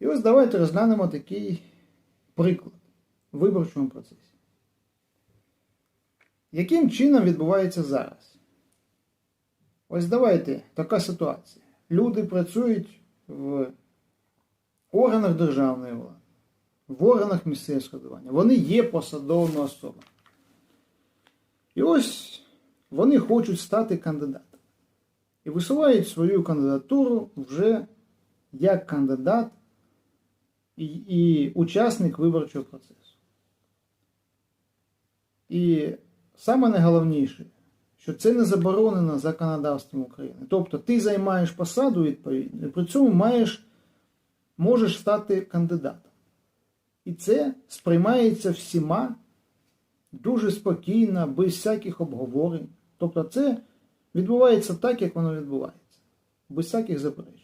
І ось давайте розглянемо такий приклад в виборчому процесі. Яким чином відбувається зараз? Ось давайте така ситуація. Люди працюють в органах державної влади, в органах місцевого складування. Вони є посадовими особами. І ось вони хочуть стати кандидатом. І висувають свою кандидатуру вже як кандидат і, і учасник виборчого процесу. І саме найголовніше, що це не заборонено законодавством України. Тобто ти займаєш посаду відповідно, і при цьому маєш, можеш стати кандидатом. І це сприймається всіма дуже спокійно, без всяких обговорень. Тобто це відбувається так, як воно відбувається, без всяких заперечень.